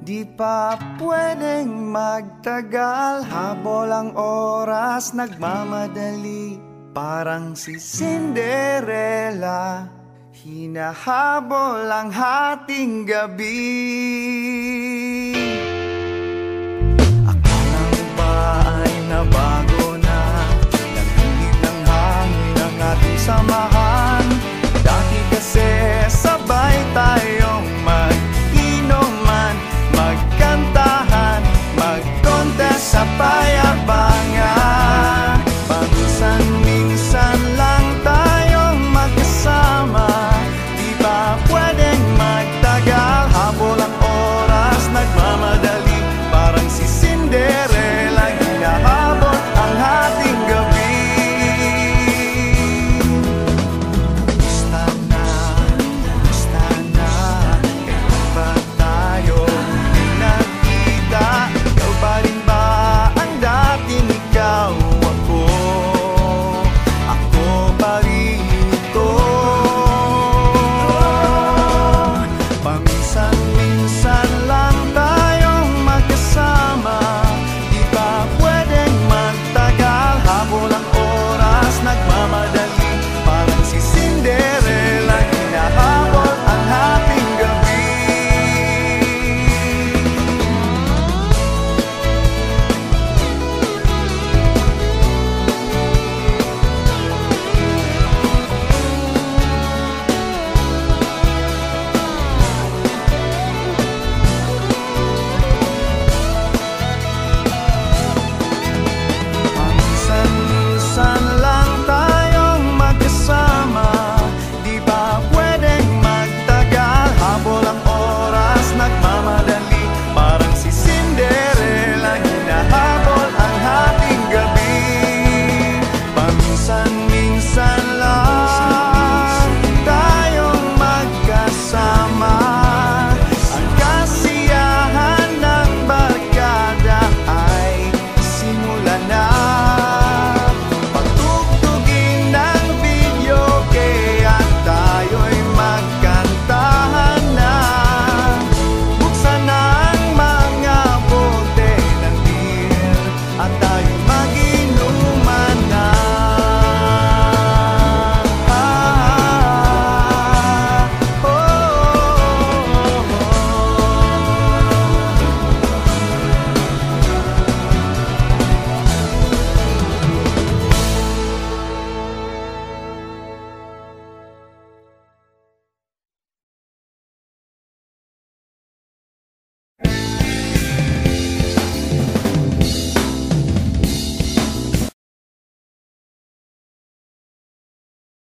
Di pa pwedeng magtagal Habol ang oras nagmamadali. Parang si Cinderella Hinahabol ang hating gabi. Akala mo ba ay nabago na? Naghilig ng hangin ang ating samahan.